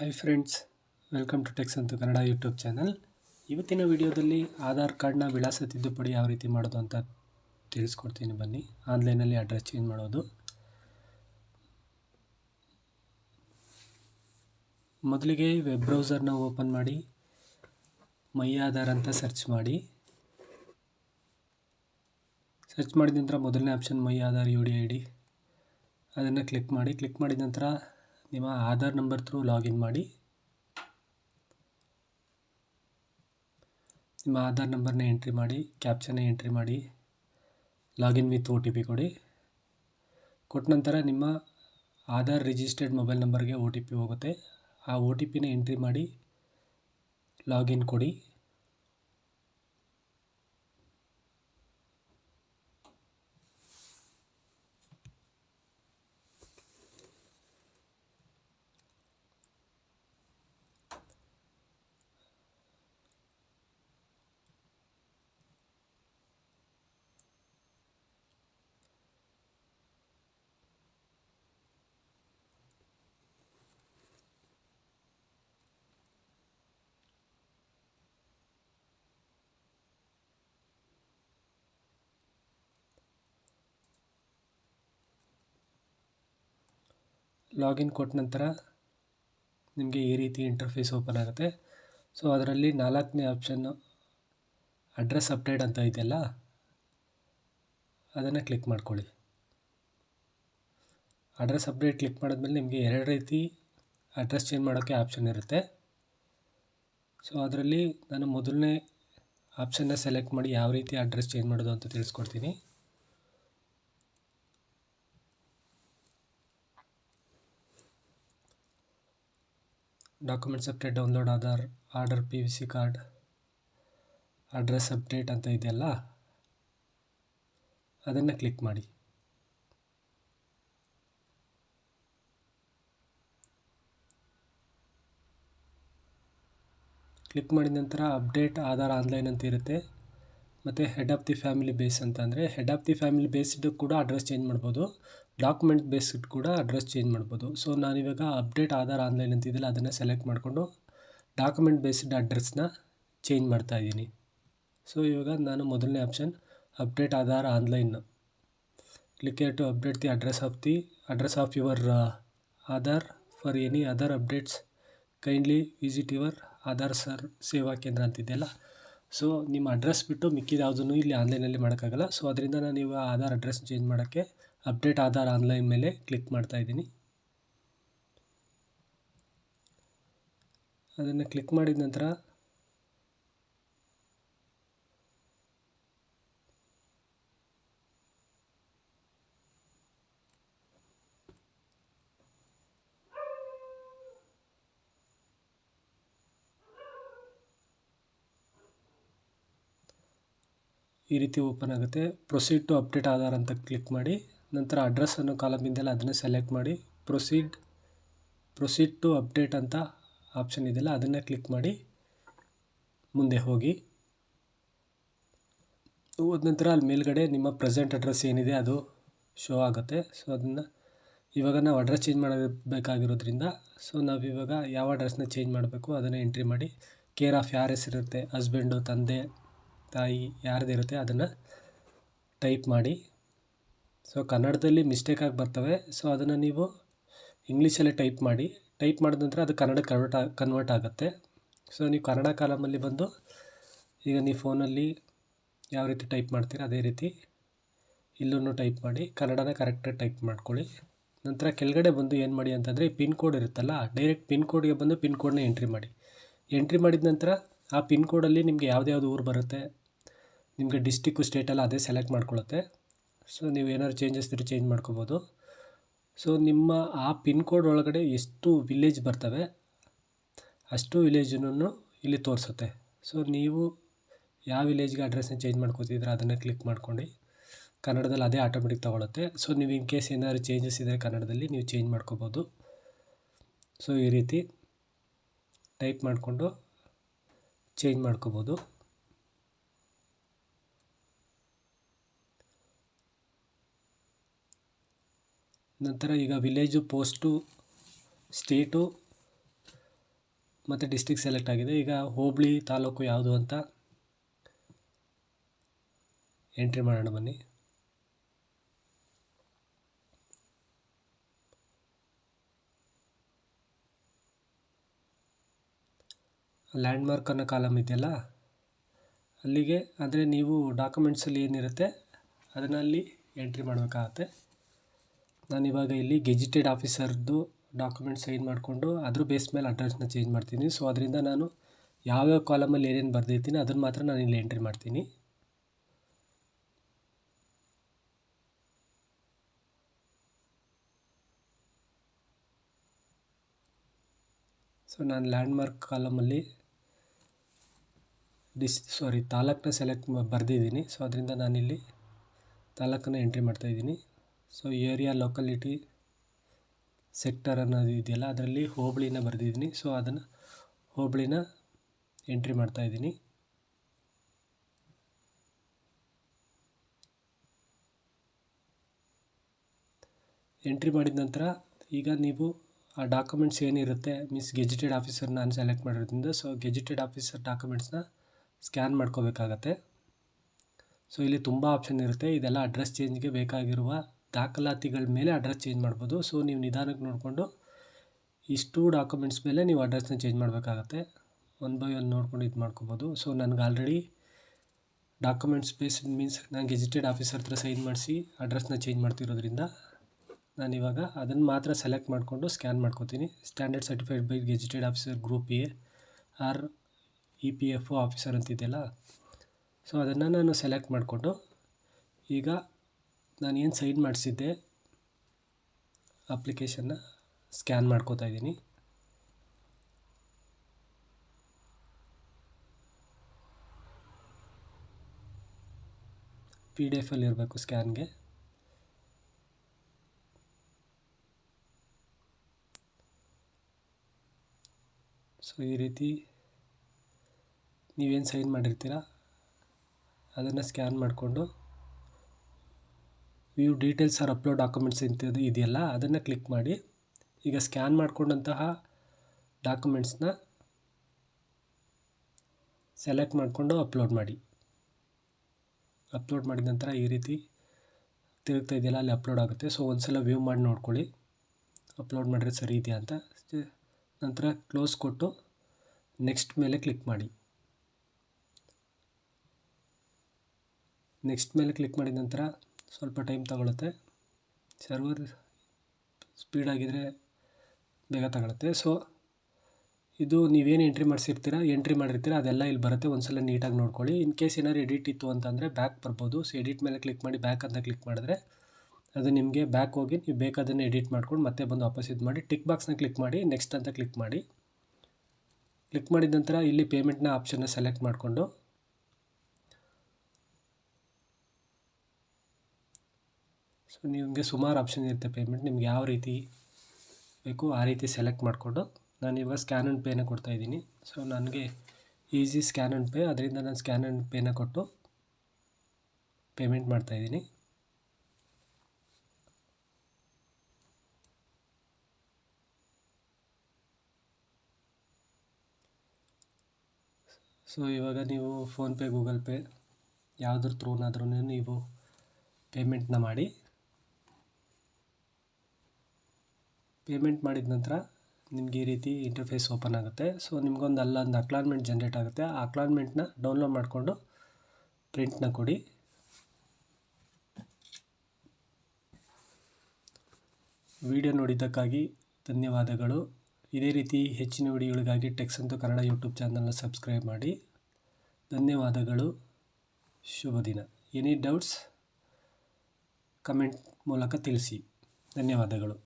Hi friends welcome to Techs ಅಂತ Kannada YouTube channel ಇವತ್ತಿನ ವಿಡಿಯೋದಲ್ಲಿ ಆಧಾರ್ ಕಾರ್ಡ್ನ ವಿಳಾಸ ತಿದ್ದುಪಡಿ ಯಾವ ರೀತಿ ಮಾಡೋದು ಅಂತ ತಿಳಿಸ್ಕೊಡ್ತೀನಿ ಬನ್ನಿ. ಆನ್ಲೈನಲ್ಲಿ ಅಡ್ರೆಸ್ ಚೇಂಜ್ ಮಾಡೋದು. ಮೊದಲಿಗೆ ವೆಬ್ ಬ್ರೌಸರ್ನ ಓಪನ್ ಮಾಡಿ, ಮೈ ಆಧಾರ್ ಅಂತ ಸರ್ಚ್ ಮಾಡಿ. ಸರ್ಚ್ ಮಾಡಿದ ನಂತರ ಮೊದಲನೇ option my Aadhaar, U D I D. ಅದನ್ನು ಕ್ಲಿಕ್ ಮಾಡಿ. ಕ್ಲಿಕ್ ಮಾಡಿದ ನಂತರ ನಿಮ್ಮ ಆಧಾರ್ ನಂಬರ್ ಥ್ರೂ ಲಾಗಿನ್ ಮಾಡಿ. ನಿಮ್ಮ ಆಧಾರ್ ನಂಬರ್ನ ಎಂಟ್ರಿ ಮಾಡಿ ಕ್ಯಾಪ್ಚನ್ನ ಎಂಟ್ರಿ ಮಾಡಿ login with O T P ಕೊಡಿ. ಕೊಟ್ಟ ನಂತರ ನಿಮ್ಮ ಆಧಾರ್ ರಿಜಿಸ್ಟರ್ಡ್ ಮೊಬೈಲ್ ನಂಬರ್ಗೆ ಒ ಟಿ ಪಿ ಹೋಗುತ್ತೆ. ಆ ಒ ಟಿ ಪಿನ ಎಂಟ್ರಿ ಮಾಡಿ ಲಾಗಿನ್ ಕೊಡಿ. ಲಾಗಿನ್ ಕೊಟ್ಟ ನಂತರ ನಿಮಗೆ ಈ ರೀತಿ ಇಂಟರ್ಫೇಸ್ ಓಪನ್ ಆಗುತ್ತೆ. ಸೊ, ಅದರಲ್ಲಿ ನಾಲ್ಕನೇ ಆಪ್ಷನ್ನು ಅಡ್ರೆಸ್ ಅಪ್ಡೇಟ್ ಅಂತ ಇದೆಯಲ್ಲ, ಅದನ್ನು ಕ್ಲಿಕ್ ಮಾಡ್ಕೊಳ್ಳಿ. ಅಡ್ರೆಸ್ ಅಪ್ಡೇಟ್ ಕ್ಲಿಕ್ ಮಾಡಿದ್ಮೇಲೆ ನಿಮಗೆ ಎರಡು ರೀತಿ ಅಡ್ರೆಸ್ ಚೇಂಜ್ ಮಾಡೋಕ್ಕೆ ಆಪ್ಷನ್ ಇರುತ್ತೆ. ಸೊ, ಅದರಲ್ಲಿ ನಾನು ಮೊದಲನೇ ಆಪ್ಷನ್ನ ಸೆಲೆಕ್ಟ್ ಮಾಡಿ ಯಾವ ರೀತಿ ಅಡ್ರೆಸ್ ಚೇಂಜ್ ಮಾಡೋದು ಅಂತ ತಿಳಿಸ್ಕೊಡ್ತೀನಿ. Documents update download Aadhaar, order P V C card, address update ಅಂತ ಇದೆಯಲ್ಲ, ಅದನ್ನು ಕ್ಲಿಕ್ ಮಾಡಿ. ಕ್ಲಿಕ್ ಮಾಡಿದ ನಂತರ ಅಪ್ಡೇಟ್ ಆಧಾರ್ ಆನ್ಲೈನ್ ಅಂತ ಇರುತ್ತೆ. ಮತ್ತು head of the family base ಅಂತ ಅಂದರೆ head of the family based ಕೂಡ ಅಡ್ರೆಸ್ ಚೇಂಜ್ ಮಾಡ್ಬೋದು. ಡಾಕ್ಯುಮೆಂಟ್ ಬೇಸ್ಡ್ ಕೂಡ ಅಡ್ರೆಸ್ ಚೇಂಜ್ ಮಾಡ್ಬೋದು. ಸೊ, ನಾನಿವಾಗ ಅಪ್ಡೇಟ್ ಆಧಾರ್ ಆನ್ಲೈನ್ ಅಂತಿದ್ದಿಲ್ಲ ಅದನ್ನು ಸೆಲೆಕ್ಟ್ ಮಾಡಿಕೊಂಡು ಡಾಕ್ಯುಮೆಂಟ್ ಬೇಸ್ಡ್ ಅಡ್ರೆಸ್ನ ಚೇಂಜ್ ಮಾಡ್ತಾ ಇದ್ದೀನಿ. ಸೊ, ಇವಾಗ ನಾನು ಮೊದಲನೇ option update Aadhaar online. Click to update the address of the address of your Aadhaar for any other updates. Kindly visit your Aadhaar sir, Seva Kendra ಅಂತಿದೆಯಲ್ಲ so, ನಿಮ್ಮ address ಬಿಟ್ಟು ಮಿಕ್ಕಿದ ಯಾವುದನ್ನು ಇಲ್ಲಿ ಆನ್ಲೈನಲ್ಲಿ ಮಾಡೋಕ್ಕಾಗಲ್ಲ. ಸೊ, ಅದರಿಂದ ನಾನು ಇವಾಗ ಆಧಾರ್ ಅಡ್ರೆಸ್ ಚೇಂಜ್ ಮಾಡೋಕ್ಕೆ ಅಪ್ಡೇಟ್ ಆಧಾರ್ ಆನ್ಲೈನ್ ಮೇಲೆ ಕ್ಲಿಕ್ ಮಾಡ್ತಾ ಇದ್ದೀನಿ. ಅದನ್ನು ಕ್ಲಿಕ್ ಮಾಡಿದ ನಂತರ ಈ ರೀತಿ ಓಪನ್ ಆಗುತ್ತೆ. ಪ್ರೊಸೀಡ್ ಟು ಅಪ್ಡೇಟ್ ಆಧಾರ್ ಅಂತ ಕ್ಲಿಕ್ ಮಾಡಿ. ನಂತರ ಅಡ್ರೆಸ್ ಅನ್ನೋ ಕಾಲಮ್ ಇದೆಯಲ್ಲ ಅದನ್ನು ಸೆಲೆಕ್ಟ್ ಮಾಡಿ ಪ್ರೊಸೀಡ್ ಪ್ರೊಸೀಡ್ ಟು ಅಪ್ಡೇಟ್ ಅಂತ ಆಪ್ಷನ್ ಇದೆಯಲ್ಲ ಅದನ್ನು ಕ್ಲಿಕ್ ಮಾಡಿ ಮುಂದೆ ಹೋಗಿ. ಹೋದ ನಂತರ ಅಲ್ಲಿ ಮೇಲ್ಗಡೆ ನಿಮ್ಮ ಪ್ರೆಸೆಂಟ್ ಅಡ್ರೆಸ್ ಏನಿದೆ ಅದು ಶೋ ಆಗುತ್ತೆ. ಸೊ ಅದನ್ನು ಇವಾಗ ನಾವು ಅಡ್ರೆಸ್ ಚೇಂಜ್ ಮಾಡಬೇಕಾಗಿರೋದ್ರಿಂದ ಸೊ ನಾವು ಇವಾಗ ಯಾವ ಅಡ್ರೆಸ್ನ ಚೇಂಜ್ ಮಾಡಬೇಕು ಅದನ್ನು ಎಂಟ್ರಿ ಮಾಡಿ ಕೇರ್ ಆಫ್ ಯಾರ ಹೆಸರಿರುತ್ತೆ ಹಸ್ಬೆಂಡು ತಂದೆ, ತಾಯಿ ಯಾರ್ದಿರುತ್ತೆ ಅದನ್ನು ಟೈಪ್ ಮಾಡಿ. ಸೊ ಕನ್ನಡದಲ್ಲಿ ಮಿಸ್ಟೇಕ್ ಆಗಿ ಬರ್ತವೆ. ಸೊ ಅದನ್ನು ನೀವು ಇಂಗ್ಲೀಷಲ್ಲೇ ಟೈಪ್ ಮಾಡಿ. ಟೈಪ್ ಮಾಡಿದ ನಂತರ ಅದು ಕನ್ನಡ ಕನ್ವರ್ಟ್ ಕನ್ವರ್ಟ್ ಆಗುತ್ತೆ. ಸೊ ನೀವು ಕನ್ನಡ ಕಾಲಮಲ್ಲಿ ಬಂದು ಈಗ ನೀವು ಫೋನಲ್ಲಿ ಯಾವ ರೀತಿ ಟೈಪ್ ಮಾಡ್ತೀರ ಅದೇ ರೀತಿ ಇಲ್ಲೂ ಟೈಪ್ ಮಾಡಿ, ಕನ್ನಡನ ಕರೆಕ್ಟಾಗಿ ಟೈಪ್ ಮಾಡ್ಕೊಳ್ಳಿ. ನಂತರ ಕೆಳಗಡೆ ಬಂದು ಏನು ಮಾಡಿ ಅಂತಂದರೆ ಪಿನ್ ಕೋಡ್ ಇರುತ್ತಲ್ಲ ಡೈರೆಕ್ಟ್ ಪಿನ್ ಕೋಡ್ಗೆ ಬಂದು ಪಿನ್ ಕೋಡ್ನ ಎಂಟ್ರಿ ಮಾಡಿ. ಎಂಟ್ರಿ ಮಾಡಿದ ನಂತರ ಆ ಪಿನ್ ಕೋಡಲ್ಲಿ ನಿಮಗೆ ಯಾವ್ದು ಊರು ಬರುತ್ತೆ, ನಿಮಗೆ ಡಿಸ್ಟಿಕ್ಕು ಸ್ಟೇಟೆಲ್ಲ ಅದೇ ಸೆಲೆಕ್ಟ್ ಮಾಡ್ಕೊಳ್ಳುತ್ತೆ. ಸೊ ನೀವು ಏನಾದ್ರು ಚೇಂಜಸ್ ಇದ್ರೆ ಚೇಂಜ್ ಮಾಡ್ಕೋಬೋದು. ಸೊ ನಿಮ್ಮ ಆ ಪಿನ್ ಕೋಡ್ ಒಳಗಡೆ ಎಷ್ಟು ವಿಲೇಜ್ ಬರ್ತವೆ ಅಷ್ಟು ವಿಲೇಜನ್ನು ಇಲ್ಲಿ ತೋರಿಸುತ್ತೆ. ಸೊ ನೀವು ಯಾವ ವಿಲೇಜ್ಗೆ ಅಡ್ರೆಸ್ನ ಚೇಂಜ್ ಮಾಡ್ಕೋತಿದ್ರೆ ಅದನ್ನು ಕ್ಲಿಕ್ ಮಾಡ್ಕೊಂಡು ಕನ್ನಡದಲ್ಲಿ ಅದೇ ಆಟೋಮೆಟಿಕ್ ತೊಗೊಳುತ್ತೆ. ಸೊ ನೀವು ಇನ್ ಕೇಸ್ ಏನಾದ್ರು ಚೇಂಜಸ್ ಇದ್ದರೆ ಕನ್ನಡದಲ್ಲಿ ನೀವು ಚೇಂಜ್ ಮಾಡ್ಕೋಬೋದು. ಸೊ ಈ ರೀತಿ ಟೈಪ್ ಮಾಡಿಕೊಂಡು ಚೇಂಜ್ ಮಾಡ್ಕೋಬೋದು. ನಂತರ ಈಗ ವಿಲೇಜು ಪೋಸ್ಟು ಸ್ಟೇಟು ಮತ್ತು ಡಿಸ್ಟಿಕ್ ಸೆಲೆಕ್ಟ್ ಆಗಿದೆ. ಈಗ ಹೋಬಳಿ ತಾಲೂಕು ಯಾವುದು ಅಂತ ಎಂಟ್ರಿ ಮಾಡೋಣ ಬನ್ನಿ. ಲ್ಯಾಂಡ್ಮಾರ್ಕ್ ಅನ್ನೋ ಕಾಲಮ್ ಇದೆಯಲ್ಲ, ಅಲ್ಲಿಗೆ ಅಂದರೆ ನೀವು ಡಾಕ್ಯುಮೆಂಟ್ಸಲ್ಲಿ ಏನಿರುತ್ತೆ, ಅದನ್ನು ಅಲ್ಲಿ ಎಂಟ್ರಿ ಮಾಡಬೇಕಾಗತ್ತೆ. ನಾನಿವಾಗ ಇಲ್ಲಿ ಗೆಜಿಟೆಡ್ ಆಫೀಸರ್ದು ಡಾಕ್ಯುಮೆಂಟ್ ಸೈನ್ ಮಾಡಿಕೊಂಡು ಅದ್ರ ಬೇಸ್ ಮೇಲೆ ಅಡ್ರೆಸ್ನ ಚೇಂಜ್ ಮಾಡ್ತೀನಿ. ಸೊ, ಅದರಿಂದ ನಾನು ಯಾವ್ಯಾವ ಕಾಲಮಲ್ಲಿ ಏನೇನು ಬರೆದಿರ್ತೀನಿ ಅದನ್ನು ಮಾತ್ರ ನಾನು ಇಲ್ಲಿ ಎಂಟ್ರಿ ಮಾಡ್ತೀನಿ. ಸೊ, ನಾನು ಲ್ಯಾಂಡ್ಮಾರ್ಕ್ ಕಾಲಮಲ್ಲಿ ಡಿಸ್, ಸಾರಿ ತಾಲೂಕನ್ನ ಸೆಲೆಕ್ಟ್ ಬರೆದಿದ್ದೀನಿ. ಸೊ, ಅದರಿಂದ ನಾನಿಲ್ಲಿ ತಾಲೂಕನ್ನು ಎಂಟ್ರಿ ಮಾಡ್ತಾಯಿದ್ದೀನಿ ಸೊ ಏರಿಯಾ ಲೋಕಲಿಟಿ ಸೆಕ್ಟರ್ ಅನ್ನೋದು ಇದೆಯಲ್ಲ, ಅದರಲ್ಲಿ ಹೋಬಳಿನ ಬರೆದಿದ್ದೀನಿ. ಸೊ ಅದನ್ನು ಹೋಬಳಿನ ಎಂಟ್ರಿ ಮಾಡ್ತಾಯಿದ್ದೀನಿ ಎಂಟ್ರಿ ಮಾಡಿದ ನಂತರ ಈಗ ನೀವು ಆ ಡಾಕ್ಯುಮೆಂಟ್ಸ್ ಏನಿರುತ್ತೆ ಮೀನ್ಸ್ ಗೆಜಿಟೆಡ್ ಆಫೀಸರ್ ನಾನು ಸೆಲೆಕ್ಟ್ ಮಾಡಿರೋದ್ರಿಂದ ಸೊ ಗೆಜಿಟೆಡ್ ಆಫೀಸರ್ ಡಾಕ್ಯುಮೆಂಟ್ಸ್ನ ಸ್ಕ್ಯಾನ್ ಮಾಡ್ಕೋಬೇಕಾಗತ್ತೆ. ಸೊ ಇಲ್ಲಿ ತುಂಬ ಆಪ್ಷನ್ ಇರುತ್ತೆ. ಇದೆಲ್ಲ ಅಡ್ರೆಸ್ ಚೇಂಜ್ಗೆ ಬೇಕಾಗಿರುವ ದಾಖಲಾತಿಗಳ ಮೇಲೆ ಅಡ್ರೆಸ್ ಚೇಂಜ್ ಮಾಡ್ಬೋದು. ಸೊ ನೀವು ನಿಧಾನಕ್ಕೆ ನೋಡಿಕೊಂಡು ಇಷ್ಟು ಡಾಕ್ಯುಮೆಂಟ್ಸ್ ಮೇಲೆ ನೀವು ಅಡ್ರೆಸ್ನ ಚೇಂಜ್ ಮಾಡಬೇಕಾಗತ್ತೆ. ಒನ್ ಬೈ ಒನ್ ನೋಡ್ಕೊಂಡು ಇದು ಮಾಡ್ಕೊಬೋದು. ಸೊ ನನಗೆ ಆಲ್ರೆಡಿ ಡಾಕ್ಯುಮೆಂಟ್ಸ್ ಬೇಸ್ ಮೀನ್ಸ್ ನಾನು ಗೆಜಿಟೆಡ್ ಆಫೀಸರ್ ಹತ್ರ ಸೈನ್ ಮಾಡಿಸಿ ಅಡ್ರೆಸ್ನ ಚೇಂಜ್ ಮಾಡ್ತಿರೋದ್ರಿಂದ ನಾನಿವಾಗ ಅದನ್ನು ಮಾತ್ರ ಸೆಲೆಕ್ಟ್ ಮಾಡಿಕೊಂಡು ಸ್ಕ್ಯಾನ್ ಮಾಡ್ಕೋತೀನಿ. Standard certified by gazetted officer group A R E P F O officer ಅಂತಿದೆಯಲ್ಲ? So ಅದನ್ನು ನಾನು ಸೆಲೆಕ್ಟ್ ಮಾಡಿಕೊಂಡು ಈಗ ನಾನು ಏನು ಸೈನ್ ಮಾಡಿಸಿದ್ದೆ ಅಪ್ಲಿಕೇಶನ್ನ ಸ್ಕ್ಯಾನ್ ಮಾಡ್ಕೋತಾ ಇದ್ದೀನಿ. ಪಿ ಡಿ ಎಫಲ್ಲಿ ಇರಬೇಕು ಸ್ಕ್ಯಾನ್ಗೆ. ಸೊ, ಈ ರೀತಿ ನೀವೇನು ಸೈನ್ ಮಾಡಿರ್ತೀರ, ಅದನ್ನು ಸ್ಕ್ಯಾನ್ ಮಾಡಿಕೊಂಡು view details or upload documents ಇಂಥದ್ದು ಇದೆಯಲ್ಲ, ಅದನ್ನು ಕ್ಲಿಕ್ ಮಾಡಿ. ಈಗ ಸ್ಕ್ಯಾನ್ ಮಾಡಿಕೊಂಡಂತಹ ಡಾಕ್ಯುಮೆಂಟ್ಸ್ನ ಸೆಲೆಕ್ಟ್ ಮಾಡಿಕೊಂಡು ಅಪ್ಲೋಡ್ ಮಾಡಿ. ಅಪ್ಲೋಡ್ ಮಾಡಿದ ನಂತರ ಈ ರೀತಿ ತಿರುಗ್ತಾ ಇದೆಯಲ್ಲ, ಅಲ್ಲಿ ಅಪ್ಲೋಡ್ ಆಗುತ್ತೆ. ಸೊ ಒಂದು ಸಲ ವ್ಯೂ ಮಾಡಿ ನೋಡ್ಕೊಳ್ಳಿ. ಅಪ್ಲೋಡ್ ಮಾಡಿದ್ರೆ ಸರಿ ಇದೆಯಾ ಅಂತ. ನಂತರ ಕ್ಲೋಸ್ ಕೊಟ್ಟು ನೆಕ್ಸ್ಟ್ ಮೇಲೆ ಕ್ಲಿಕ್ ಮಾಡಿ. ನೆಕ್ಸ್ಟ್ ಮೇಲೆ ಕ್ಲಿಕ್ ಮಾಡಿದ ನಂತರ ಸ್ವಲ್ಪ ಟೈಮ್ ತಗೊಳುತ್ತೆ. ಸರ್ವರ್ ಸ್ಪೀಡಾಗಿದ್ದರೆ ಬೇಗ ತಗೊಳುತ್ತೆ. ಸೊ, ಇದು ನೀವೇನು ಎಂಟ್ರಿ ಮಾಡಿಸಿರ್ತೀರ, ಎಂಟ್ರಿ ಮಾಡಿರ್ತೀರ, ಅದೆಲ್ಲ ಇಲ್ಲಿ ಬರುತ್ತೆ. ಒಂದು ಸಲ ನೀಟಾಗಿ ನೋಡ್ಕೊಳ್ಳಿ. ಇನ್ ಕೇಸ್ ಏನಾದ್ರು ಎಡಿಟ್ ಇತ್ತು ಅಂತಂದರೆ ಬ್ಯಾಕ್ ಬರ್ಬೋದು. ಸೊ, ಎಡಿಟ್ ಮೇಲೆ ಕ್ಲಿಕ್ ಮಾಡಿ ಬ್ಯಾಕ್ ಅಂತ ಕ್ಲಿಕ್ ಮಾಡಿದ್ರೆ ಅದು ನಿಮಗೆ ಬ್ಯಾಕ್ ಹೋಗಿ ನೀವು ಬೇಕಾದನ್ನು ಎಡಿಟ್ ಮಾಡ್ಕೊಂಡು ಮತ್ತೆ ಬಂದು ವಾಪಸ್ ಇದು ಮಾಡಿ ಟಿಕ್ ಬಾಕ್ಸ್ನ ಕ್ಲಿಕ್ ಮಾಡಿ, ನೆಕ್ಸ್ಟ್ ಅಂತ ಕ್ಲಿಕ್ ಮಾಡಿ. ಕ್ಲಿಕ್ ಮಾಡಿದ ನಂತರ ಇಲ್ಲಿ ಪೇಮೆಂಟ್ನ ಆಪ್ಷನ್ನ ಸೆಲೆಕ್ಟ್ ಮಾಡಿಕೊಂಡು ನಿಮಗೆ ಸುಮಾರು ಆಪ್ಷನ್ ಇರುತ್ತೆ ಪೇಮೆಂಟ್ ನಿಮ್ಗೆ ಯಾವ ರೀತಿ ಬೇಕು ಆ ರೀತಿ ಸೆಲೆಕ್ಟ್ ಮಾಡಿಕೊಂಡು ನಾನು ಇವಾಗ ಸ್ಕ್ಯಾನ್ ಆ್ಯಂಡ್ ಪೇನ ಕೊಡ್ತಾಯಿದ್ದೀನಿ ಸೊ ನನಗೆ ಈಸಿ ಸ್ಕ್ಯಾನ್ ಆ್ಯಂಡ್ ಪೇ ಅದರಿಂದ ನಾನು ಸ್ಕ್ಯಾನ್ ಆ್ಯಂಡ್ ಪೇನ ಕೊಟ್ಟು ಪೇಮೆಂಟ್ ಮಾಡ್ತಾ ಇದ್ದೀನಿ. ಸೊ ಇವಾಗ ನೀವು ಫೋನ್ಪೇ ಗೂಗಲ್ ಪೇ ಯಾವುದ್ರ ಥ್ರೂನಾದ್ರೂ ನೀವು ಪೇಮೆಂಟ್ನ ಮಾಡಿ ಪೇಮೆಂಟ್ ಮಾಡಿದ ನಂತರ ನಿಮ್ಗೆ ಈ ರೀತಿ ಇಂಟರ್ಫೇಸ್ ಓಪನ್ ಆಗುತ್ತೆ. ಸೊ ನಿಮ್ಗೊಂದು ಅಲ್ಲೊಂದು ಅಕ್ಲಾನ್ಮೆಂಟ್ ಜನ್ರೇಟ್ ಆಗುತ್ತೆ. ಆ ಅಕ್ಲಾನ್ಮೆಂಟ್ನ ಡೌನ್ಲೋಡ್ ಮಾಡಿಕೊಂಡು ಪ್ರಿಂಟ್ನ ಕೊಡಿ. ವಿಡಿಯೋ ನೋಡಿದ್ದಕ್ಕಾಗಿ ಧನ್ಯವಾದಗಳು. ಇದೇ ರೀತಿ ಹೆಚ್ಚಿನ ವಿಡಿಯೋಗಳಿಗಾಗಿ ಟೆಕ್ಸ್ ಅಂತೂ ಕನ್ನಡ ಯೂಟ್ಯೂಬ್ ಚಾನಲ್ನ ಸಬ್ಸ್ಕ್ರೈಬ್ ಮಾಡಿ. ಧನ್ಯವಾದಗಳು. ಶುಭ ದಿನ. ಎನಿ ಡೌಟ್ಸ್ ಕಮೆಂಟ್ ಮೂಲಕ ತಿಳಿಸಿ. ಧನ್ಯವಾದಗಳು.